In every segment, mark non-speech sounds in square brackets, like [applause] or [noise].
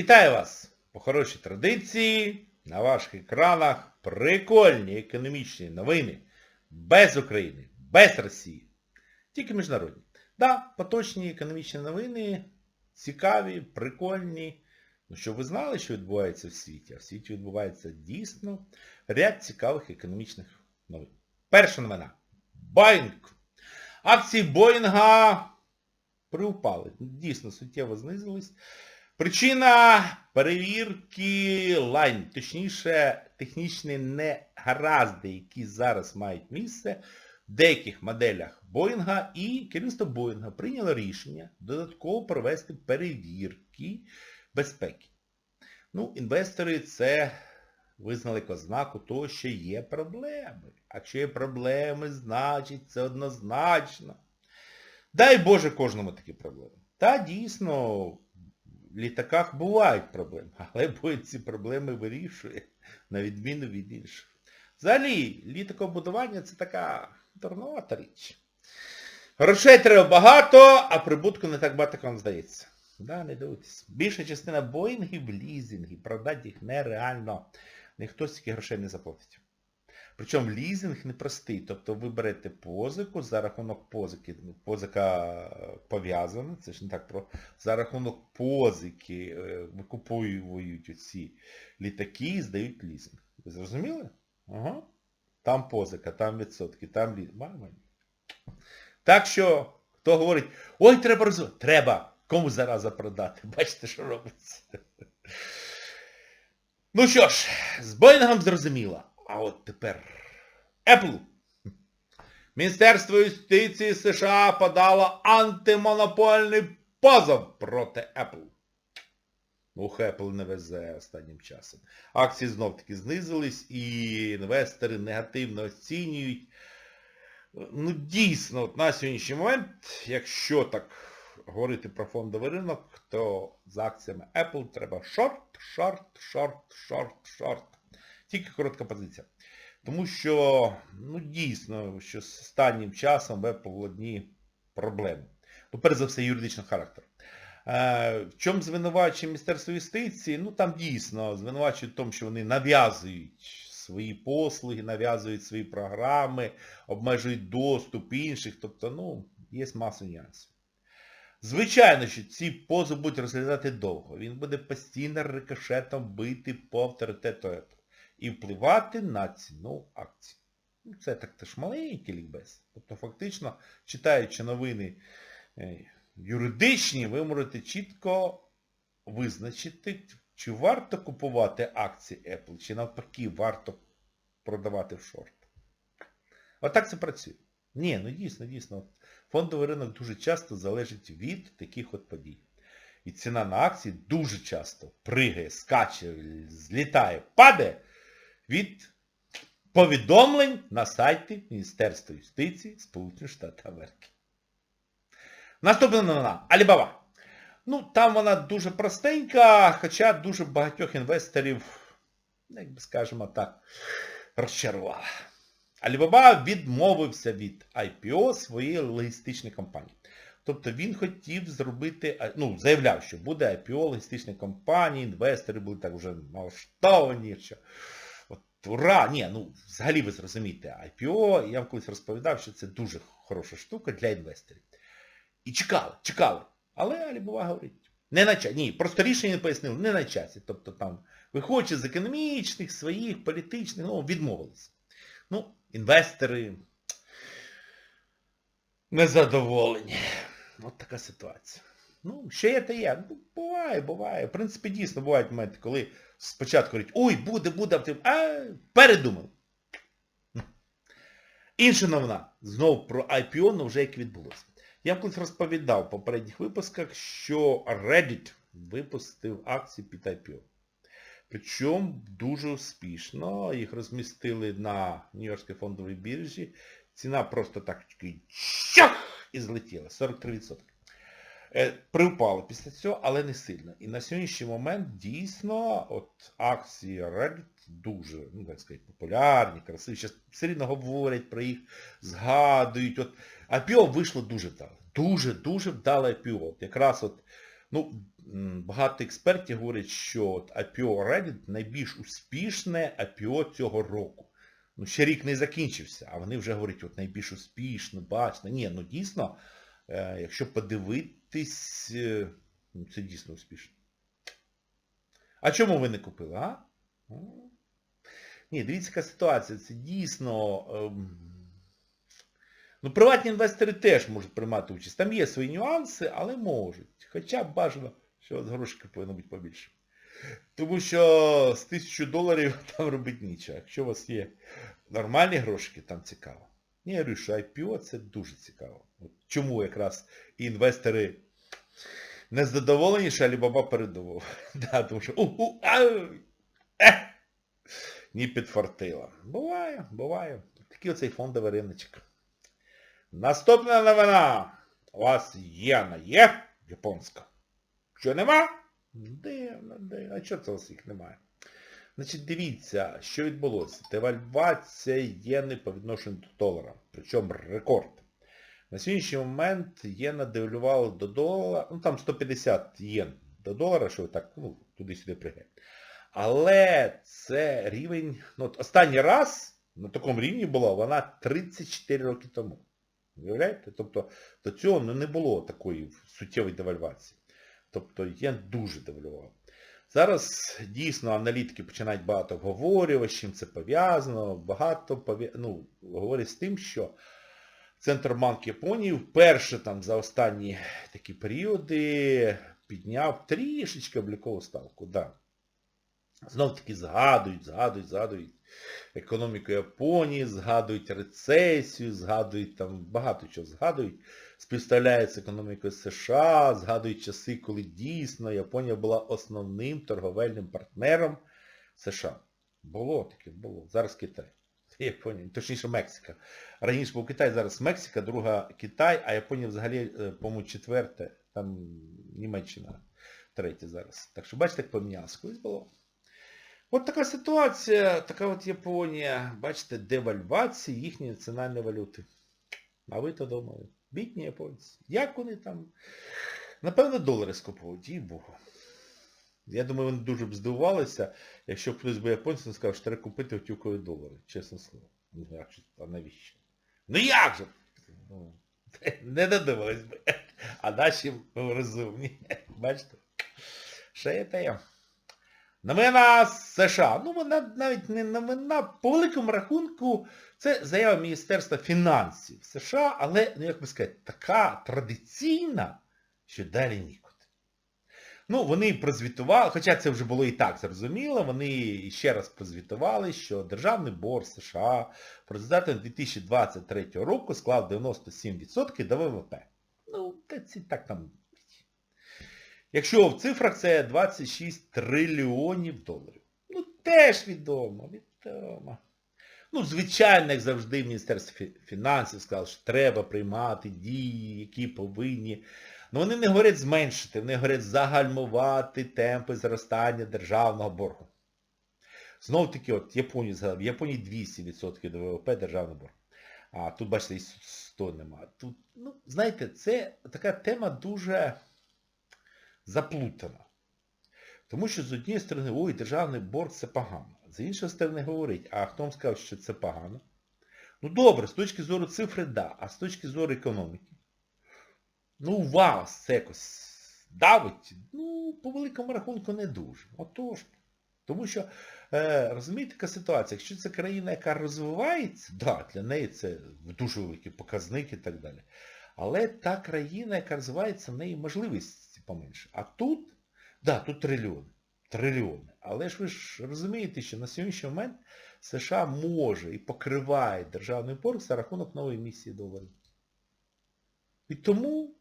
Вітаю вас по хорошій традиції. На ваших екранах прикольні економічні новини. Без України, без Росії. Тільки міжнародні. Да, поточні економічні новини цікаві, прикольні. Ну, щоб ви знали, що відбувається в світі. А в світі відбувається дійсно ряд цікавих економічних новин. Перша новина. Боїнг. Акції Боїнга приупали. Дійсно суттєво знизились. Причина перевірки лайн, точніше, технічні негаразди, які зараз мають місце в деяких моделях Боїнга, і керівництво Боїнга прийняло рішення додатково провести перевірки безпеки. Ну, інвестори це визнали ознаку того, що є проблеми. А якщо є проблеми, значить це однозначно. Дай Боже кожному такі проблеми. Та дійсно, в літаках бувають проблеми, але Боїнг ці проблеми вирішує, на відміну від інших. Взагалі, літакобудування це така дурнувата річ. Грошей треба багато, а прибутку не так багато, як вам здається. Да, не дивитесь. Більша частина Боїнгів лізинги, продати їх нереально. Ніхто стільки грошей не заплатить. Причому лізинг непростий. Тобто ви берете позику, за рахунок позики, позика пов'язана, це ж не так про... За рахунок позики е, викуповують оці літаки і здають лізинг. Ви зрозуміли? Ага. Там позика, там відсотки, там лізинг. Так що, хто говорить, ой, треба розвивати. Треба. Кому зараза продати? [laughs] Бачите, що робиться. Ну що ж, з Боїнгом зрозуміло. А от тепер Apple. Міністерство юстиції США подало антимонопольний позов проти Apple. Ух, Apple не везе останнім часом. Акції знов-таки знизились і інвестори негативно оцінюють. Ну, дійсно, от на сьогоднішній момент, якщо так говорити про фондовий ринок, то з акціями Apple треба шорт, шорт, шорт, шорт, шорт. Тільки коротка позиція. Тому що, ну дійсно, що з останнім часом в Apple одні проблеми. Ну, перш за все, юридичного характеру. Е, в чому звинувачує Міністерство юстиції? Ну там дійсно звинувачують в тому, що вони нав'язують свої послуги, нав'язують свої програми, обмежують доступ інших. Тобто, ну, є маса нюансів. Звичайно, що ці позови будуть розглядати довго. Він буде постійно рикошетом бити по авторитету і впливати на ціну акцій. Ну, Це так теж маленький лікбез. Тобто фактично, читаючи новини е, юридичні, ви можете чітко визначити, чи варто купувати акції Apple, чи навпаки варто продавати в шорт. Отак це працює. Ні, ну дійсно, дійсно. Фондовий ринок дуже часто залежить від таких от подій. І ціна на акції дуже часто пригає, скаче, злітає, падає від повідомлень на сайті Міністерства юстиції Сполучених Штатів Америки. Наступна новина. Алібаба. Ну, там вона дуже простенька, хоча дуже багатьох інвесторів, як би скажемо так, розчарувала. Алібаба відмовився від IPO своєї логістичної компанії. Тобто він хотів зробити, ну, заявляв, що буде IPO логістичної компанії, інвестори були так вже налаштовані, що ура! Ні, ну, взагалі ви зрозумієте, IPO, я вам колись розповідав, що це дуже хороша штука для інвесторів. І чекали, чекали. Але Алібаба говорить, не на часі. Ні, просто рішення пояснили, не на часі. Тобто там, виходячи з економічних, своїх, політичних, ну, відмовилися. Ну, інвестори незадоволені. От така ситуація. Ну, ще є та є. Ну, буває, буває. В принципі, дійсно бувають моменти, коли спочатку говорять, ой, буде, буде, а потім, передумав. Інша новина. Знову про IPO, але вже як відбулося. Я колись розповідав в попередніх випусках, що Reddit випустив акції під IPO. Причому дуже успішно. Їх розмістили на Нью-Йоркській фондовій біржі. Ціна просто так чах, і злетіла. 43%. Е, Приупало після цього, але не сильно. І на сьогоднішній момент дійсно от акції Reddit дуже, ну так сказати, популярні, красиві. Зараз все рівно говорять про їх, згадують. От IPO вийшло дуже вдало. Дуже-дуже вдало IPO. От якраз от, ну, багато експертів говорять, що от IPO Reddit найбільш успішне IPO цього року. Ну, ще рік не закінчився, а вони вже говорять, от найбільш успішно, бачно. Ні, ну дійсно, е, якщо подивитись, е, ну, це дійсно успішно. А чому ви не купили, а? Ні, дивіться, яка ситуація. Це дійсно... ем, Ну, приватні інвестори теж можуть приймати участь. Там є свої нюанси, але можуть. Хоча б бажано, що з грошики повинно бути побільше. Тому що з тисячу доларів [laughs] там робити нічого. Якщо у вас є нормальні грошики, там цікаво. Ні, я говорю, що IPO це дуже цікаво. От чому якраз інвестори не задоволені, що Алібаба передумав. [laughs] Да, тому що е, ні підфартила. Буває, буває. Такий оцей фондовий риночок. Наступна новина. У вас єна є японська. Що нема? Дивно, дивно. А чого це у вас їх немає? Значить, дивіться, що відбулося. Девальвація єни по відношенню до долара. Причому рекорд. На сьогоднішній момент єна девалювала до долара, ну там 150 єн до долара, що так, ну, туди-сюди пригаєте. Але це рівень, ну от останній раз на такому рівні була вона 34 роки тому. Уявляєте? Тобто до цього ну, не було такої суттєвої девальвації. Тобто єн дуже девалював. Зараз дійсно аналітики починають багато обговорювати, з чим це пов'язано. Багато пов'я... ну, говорять з тим, що Центробанк Японії вперше там за останні такі періоди підняв трішечки облікову ставку. Да. Знов таки згадують, згадують, згадують економіку Японії, згадують рецесію, згадують там багато чого згадують, співставляють з економікою США, згадують часи, коли дійсно Японія була основним торговельним партнером США. Було таке, було. Зараз Китай. [laughs] Японія, точніше Мексика. Раніше був Китай, зараз Мексика, друга Китай, а Японія взагалі, е, по-моєму, четверте, там Німеччина третя зараз. Так що бачите, як помінялося. Колись було. От така ситуація, така от Японія, бачите, девальвації їхньої національної валюти. А ви то думали, бідні японці. Як вони там? Напевно, долари скуповують, їй Богу. Я думаю, вони дуже б здивувалися, якщо б хтось би японцям сказав, що треба купити готівкові долари, чесне слово. Ну як же, а навіщо? Ну як же? Ну, [laughs] не додумались би. А наші розумні. [laughs] Бачите? Ще є те. Новина з США. Ну, вона навіть не новина, по великому рахунку, це заява Міністерства фінансів США, але, ну як би сказати, така традиційна, що далі нікуди. Ну, вони прозвітували, хоча це вже було і так зрозуміло, вони ще раз прозвітували, що державний борг США по результатам 2023 року склав 97% до ВВП. Ну, це так там Якщо в цифрах це 26 трильйонів доларів. Ну, теж відомо, відомо. Ну, звичайно, як завжди, Міністерство фінансів сказало, що треба приймати дії, які повинні. Ну вони не говорять зменшити, вони говорять загальмувати темпи зростання державного боргу. Знов таки, от Японію згадав, в Японії 200% до ВВП державний борг. А тут, бачите, і 100 немає. Тут, ну, знаєте, це така тема дуже заплутана. Тому що з однієї сторони, ой, державний борг це погано. З іншої сторони говорить, а хто вам сказав, що це погано? Ну добре, з точки зору цифри, да, а з точки зору економіки. Ну, вас це якось давить, ну, по великому рахунку не дуже. Отож. Тому що, е, розумієте, яка ситуація, якщо це країна, яка розвивається, да, для неї це дуже великий показник і так далі. Але та країна, яка розвивається, в неї можливості поменше. А тут, да, тут трильйони. Трильйони. Але ж ви ж розумієте, що на сьогоднішній момент США може і покриває державний борг за рахунок нової місії доларів. І тому...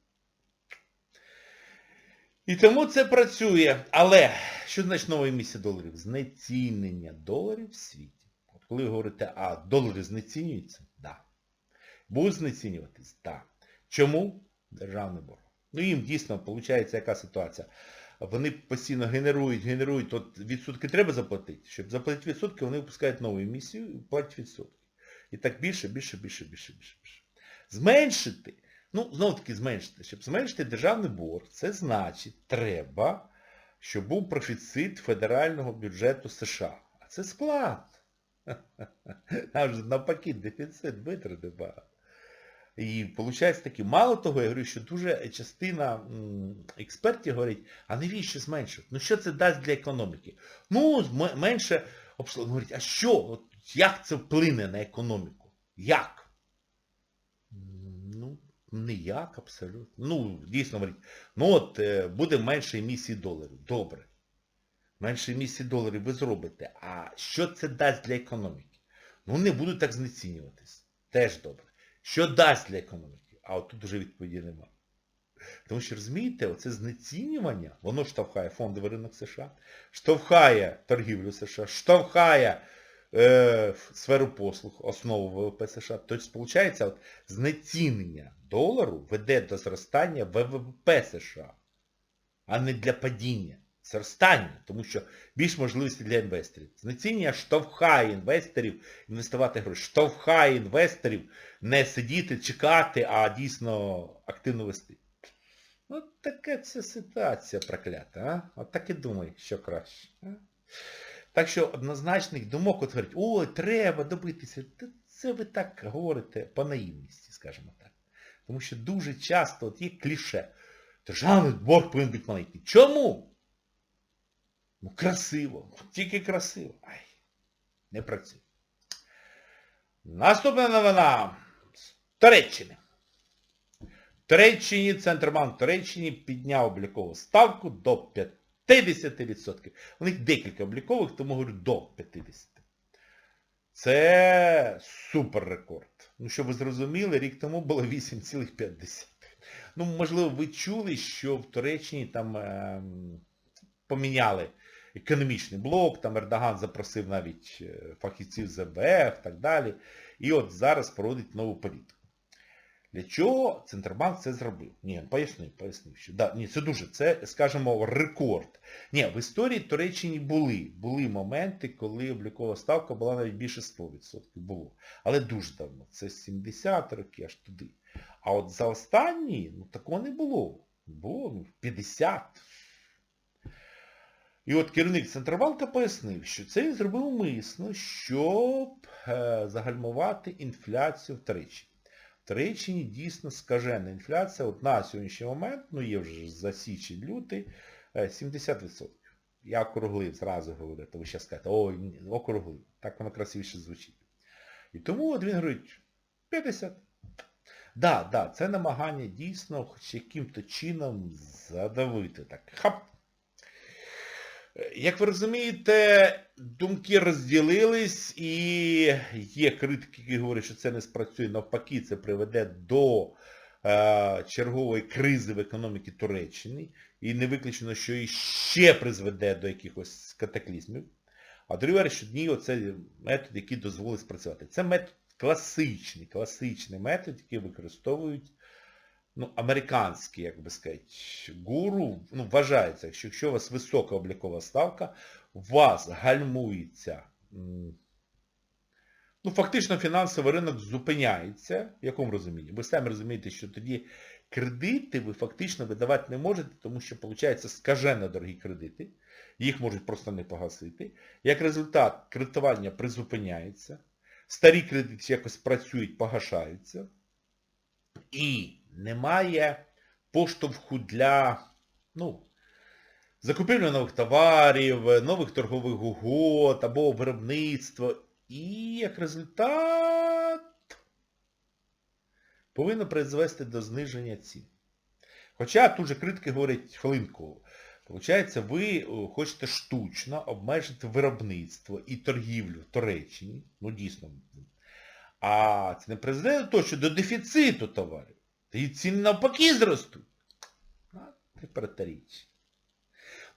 І тому це працює. Але, що значить нова емісія доларів? Знецінення доларів в світі. От коли ви говорите, а долари знецінюються? Да. Будуть знецінюватись? Да. Чому? Державний борг. Ну їм дійсно, виходить, яка ситуація. Вони постійно генерують, генерують, от відсотки треба заплатити. Щоб заплатити відсотки, вони випускають нову емісію і платять відсотки. І так більше, більше, більше, більше, більше, більше. Зменшити Ну, знову таки зменшити. Щоб зменшити державний борг, це значить, треба, щоб був профіцит федерального бюджету США. А це склад. [laughs] Там же навпаки дефіцит витрати багато. І виходить таки, мало того, я говорю, що дуже частина експертів говорить, а навіщо зменшувати? Ну що це дасть для економіки? Ну, менше обслуг... Говорить, а що? От, як це вплине на економіку? Як? Ніяк абсолютно. Ну, дійсно говорить, ну от е, буде менше емісії доларів. Добре. Менше емісії доларів ви зробите. А що це дасть для економіки? Ну, не будуть так знецінюватись. Теж добре. Що дасть для економіки? А от тут вже відповіді немає. Тому що, розумієте, оце знецінювання, воно штовхає фондовий ринок США, штовхає торгівлю США, штовхає е, сферу послуг, основу ВВП США. Тобто, виходить, от, знецінення долару веде до зростання ВВП США, а не для падіння. Зростання, тому що більш можливості для інвесторів. Знецінення штовхає інвесторів інвестувати гроші, штовхає інвесторів не сидіти, чекати, а дійсно активно вести. Ну, така це ситуація проклята, а? От так і думай, що краще. А? Так що однозначних думок от говорять, ой, треба добитися. Це ви так говорите по наївності, скажімо так. Тому що дуже часто от є кліше. Державний борг повинен бути маленький. Чому? Ну красиво. Тільки красиво. Ай, не працює. Наступна новина з Туреччини. Туреччині, Центробанк Туреччини підняв облікову ставку до 50%. У них декілька облікових, тому говорю до 50%. Це супер рекорд. Ну, щоб ви зрозуміли, рік тому було 8,5. Ну, можливо, ви чули, що в Туреччині там е поміняли економічний блок, там Ердоган запросив навіть е, фахівців ЗБФ і так далі. І от зараз проводить нову політику. Для чого Центробанк це зробив? Ні, пояснив, пояснив, що да, ні, це дуже, це, скажімо, рекорд. Ні, в історії Туреччині були, були моменти, коли облікова ставка була навіть більше 100%. Було. Але дуже давно. Це 70 років, аж туди. А от за останні, ну такого не було. Було ну, 50. І от керівник Центробанка пояснив, що це він зробив умисно, щоб е, загальмувати інфляцію в Туреччині. Туреччині дійсно скажена інфляція, от на сьогоднішній момент, ну є вже за січень лютий, е, 70%. Я округлив, зразу говорю, то ви ще скажете, ой, округлив. Так воно красивіше звучить. І тому от він говорить, 50. Да, да, це намагання дійсно хоч яким-то чином задавити. Так, хап. Як ви розумієте, думки розділились і є критики, які говорять, що це не спрацює, навпаки, це приведе до е, чергової кризи в економіці Туреччини. І не виключено, що і ще призведе до якихось катаклізмів. А другий що ні, оце метод, який дозволить спрацювати. Це метод класичний, класичний метод, який використовують ну, американські, як би сказати, гуру, ну, вважається, що якщо у вас висока облікова ставка, у вас гальмується, ну, фактично фінансовий ринок зупиняється, в якому розумінні? Ви самі розумієте, що тоді кредити ви фактично видавати не можете, тому що, виходить, скажено дорогі кредити, їх можуть просто не погасити. Як результат, кредитування призупиняється, старі кредити якось працюють, погашаються, і немає поштовху для ну, закупівлі нових товарів, нових торгових угод або виробництва. І як результат повинно призвести до зниження цін. Хоча тут же критики говорять хвилинку. Получається, ви хочете штучно обмежити виробництво і торгівлю в Туреччині. Ну дійсно. А це не призведе до того, що до дефіциту товарів. Та і ціни навпаки зростуть. А, Це протиріччя.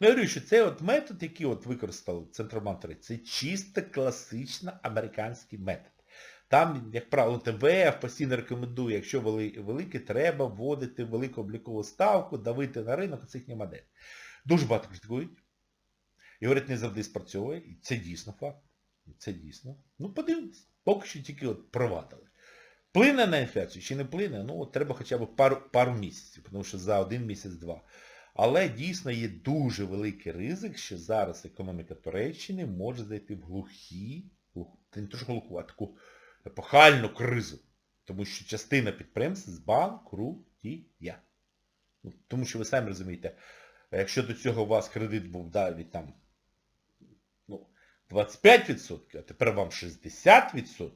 Ну, я говорю, що цей от метод, який от використав Центробанк це чисто класично американський метод. Там, як правило, ТВФ постійно рекомендує, якщо вели, велике, треба вводити велику облікову ставку, давити на ринок, це їхня модель. Дуже багато критикують. І говорять, не завжди спрацьовує. І це дійсно факт. Це дійсно. Ну, подивимось. Поки що тільки от провадили. Вплине на інфляцію чи не вплине? Ну, от треба хоча б пару, пару місяців, тому що за один місяць-два. Але дійсно є дуже великий ризик, що зараз економіка Туреччини може зайти в глухі, глуху, не то глуху, а таку епохальну кризу. Тому що частина підприємств збанкрутіє. Ну, Тому що ви самі розумієте, якщо до цього у вас кредит був далі там ну, 25%, а тепер вам 60%,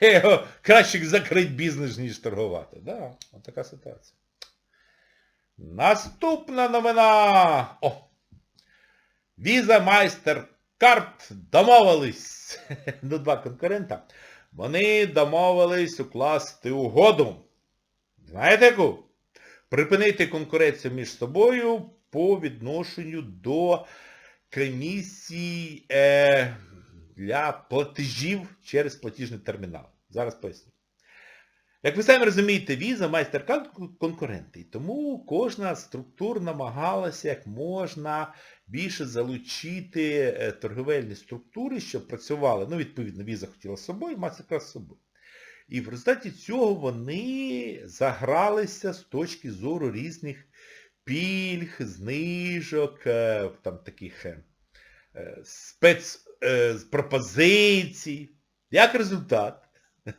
Його краще закрити бізнес, ніж торгувати. Да, от така ситуація. Наступна новина. О! Visa MasterCard домовились. [laughs] Ну, два конкурента. Вони домовились укласти угоду. Знаєте яку? Припинити конкуренцію між собою по відношенню до комісій е, для платежів через платіжний термінал. Зараз поясню. Як ви самі розумієте, Visa, MasterCard конкуренти. Тому кожна структура намагалася як можна більше залучити е, торговельні структури, щоб працювали. Ну, відповідно, Visa хотіла з собою, MasterCard з собою. І в результаті цього вони загралися з точки зору різних пільг, знижок, е, там таких е, спецпропозицій. Як результат, [laughs]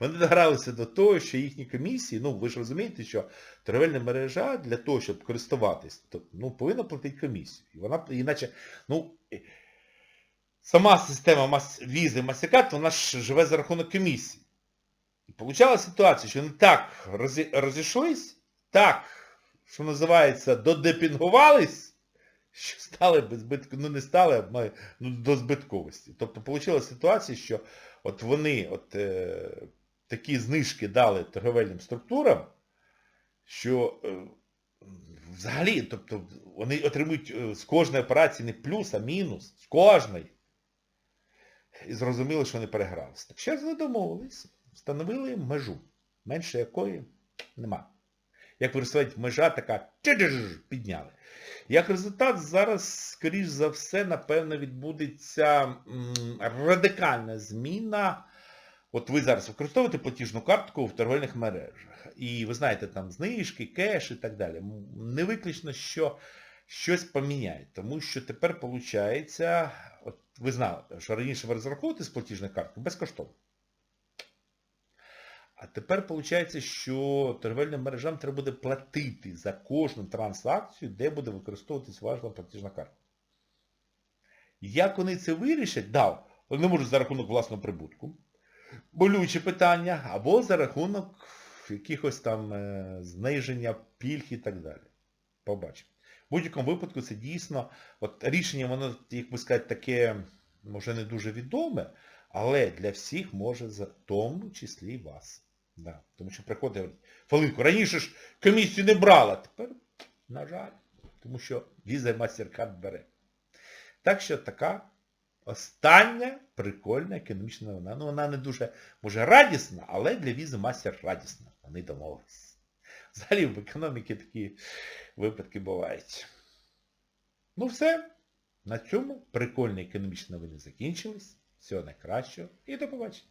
вони догралися до того, що їхні комісії, ну ви ж розумієте, що торговельна мережа для того, щоб користуватись, то, ну, повинна платити комісію. І вона, іначе, ну, сама система візи Масикат, вона ж живе за рахунок комісії. І получала ситуація, що вони так розі- розійшлись, так, що називається, додепінгувались, що стали без збитку, ну не стали, а ну, до збитковості. Тобто получила ситуація, що от вони от, е, такі знижки дали торговельним структурам, що е, взагалі, тобто вони отримують е, з кожної операції не плюс, а мінус. З кожної. І зрозуміли, що вони перегралися. Так зараз вони домовились, встановили межу, менше якої нема. Як виростають межа така, підняли. Як результат, зараз, скоріш за все, напевно, відбудеться радикальна зміна. От ви зараз використовуєте платіжну картку в торговельних мережах. І ви знаєте, там знижки, кеш і так далі. Не виключно, що щось поміняє. Тому що тепер виходить, от ви знали, що раніше ви розраховуєте з платіжної картки безкоштовно. А тепер виходить, що торговельним мережам треба буде платити за кожну транзакцію, де буде використовуватись ваша платіжна картка. Як вони це вирішать? Да, вони можуть за рахунок власного прибутку. Болюче питання, або за рахунок якихось там е, зниження пільг і так далі. Побачимо. В будь-якому випадку це дійсно, от рішення, воно, як би сказати, таке, може не дуже відоме, але для всіх може, в тому числі і вас. Да. Тому що приходить, хвилинку, раніше ж комісію не брала, тепер, на жаль, тому що Visa MasterCard бере. Так що така остання прикольна економічна новина. Ну вона не дуже, може, радісна, але для Visa Master радісна. Вони домовились. Взагалі в економіці такі випадки бувають. Ну все. На цьому прикольні економічні новини закінчились. Всього найкращого і до побачення.